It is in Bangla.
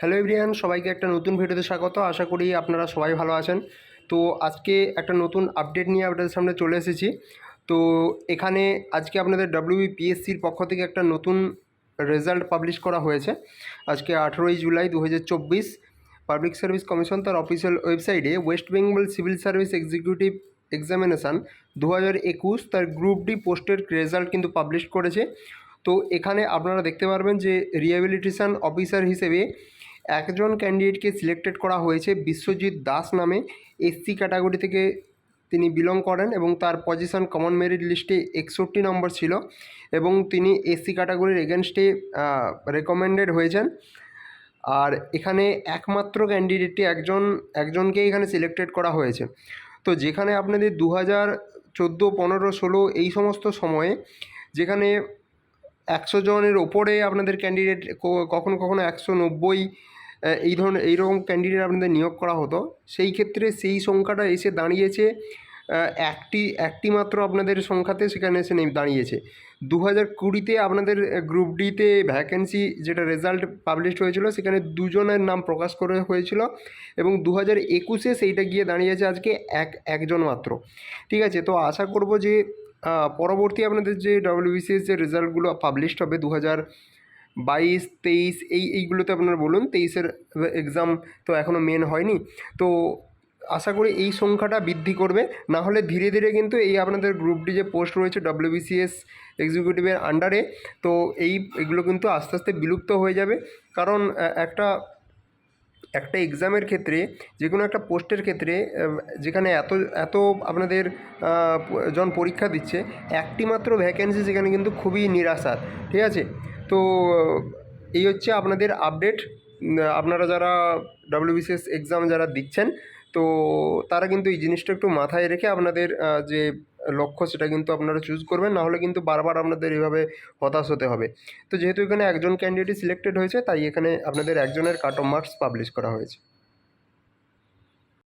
হ্যালো এভরিয়ান সবাইকে একটা নতুন ভিডিওতে স্বাগত। আশা করি আপনারা সবাই ভালো আছেন। তো আজকে একটা নতুন আপডেট নিয়ে আপনাদের সামনে চলে এসেছি। তো এখানে আজকে আপনাদের ডাব্লিউবিপিএসসির পক্ষ থেকে একটা নতুন রেজাল্ট পাবলিশ করা হয়েছে। আজকে আঠেরোই জুলাই দু হাজার চব্বিশ। পাবলিক সার্ভিস কমিশন তার অফিসিয়াল ওয়েবসাইটে West Bengal civil service executive examination দু হাজার একুশ তার গ্রুপ ডি পোস্টের রেজাল্ট কিন্তু পাবলিশ করেছে। তো এখানে আপনারা দেখতে পারবেন যে রিহ্যাবিলিটেশন অফিসার হিসেবে একজন ক্যান্ডিডেটকে সিলেক্টেড করা হয়েছে বিশ্বজিৎ দাস নামে। এসসি ক্যাটাগরি থেকে তিনি বিলং করেন এবং তার পজিশন কমন মেরিট লিস্টে একষট্টি নম্বর ছিল এবং তিনি এসসি ক্যাটাগরির এগেনস্টে রেকমেন্ডেড হয়েছেন। আর এখানে একমাত্র ক্যান্ডিডেটটি একজন একজনকে এখানে সিলেক্টেড করা হয়েছে। তো যেখানে আপনাদের দু হাজার চোদ্দ পনেরো ষোলো এই সমস্ত সময়ে যেখানে একশো জনের ওপরে আপনাদের ক্যান্ডিডেট কখনো কখনো একশো নব্বই এই ধরনের এইরকম ক্যান্ডিডেট আপনাদের নিয়োগ করা হতো। সেই ক্ষেত্রে সেই সংখ্যাটা এসে দাঁড়িয়েছে একটি একটি মাত্র আপনাদের সংখ্যাতে সেখানে এসে দাঁড়িয়েছে। দু হাজার কুড়িতে আপনাদের গ্রুপ ডিতে ভ্যাকেন্সি যেটা রেজাল্ট পাবলিশ হয়েছিল, সেখানে দুজনের নাম প্রকাশ করে হয়েছিল এবং দু হাজার একুশে সেইটা গিয়ে দাঁড়িয়েছে আজকে এক, একজন মাত্র। ঠিক আছে, তো আশা করব যে পরবর্তী আপনাদের যে ডব্লিউবিসিএস যে রেজাল্টগুলো পাবলিশড হবে দু হাজার বাইশ, তেইশ, এই, এইগুলোতে আপনারা বলুন, তেইশের এক্সাম তো এখনও মেন হয়নি। তো আশা করি এই সংখ্যাটা বৃদ্ধি করবে। না হলে ধীরে ধীরে কিন্তু এই আপনাদের গ্রুপ ডি যে পোস্ট রয়েছে ডব্লিউবিসিএস এক্সিকিউটিভের আন্ডারে তো এই, এগুলো কিন্তু আস্তে আস্তে বিলুপ্ত হয়ে যাবে। কারণ একটা একটা এক্সামের ক্ষেত্রে যে কোনো একটা পোস্টের ক্ষেত্রে যেখানে এত এত আপনাদের জন পরীক্ষা দিচ্ছে, একটি মাত্র ভ্যাকেন্সি সেখানে কিন্তু খুবই নিরাশার ঠিক আছে? তো, এই হচ্ছে আপনাদের আপডেট আপনারা যারা ডব্লিউবিসিএস এক্সাম যারা দিচ্ছেন, তো তারা কিন্তু এই জিনিসটা একটু মাথায় রেখে আপনাদের যে লক্ষ্য সেটা কিন্তু আপনারা চুজ করবেন, নাহলে কিন্তু বারবার আপনাদের এভাবে হতাশ হতে হবে। তো যেহেতু এখানে একজন ক্যান্ডিডেট সিলেক্টেড হয়েছে, তাই এখানে আপনাদের একজনের কাট অফ মার্কস পাবলিশ করা হয়েছে।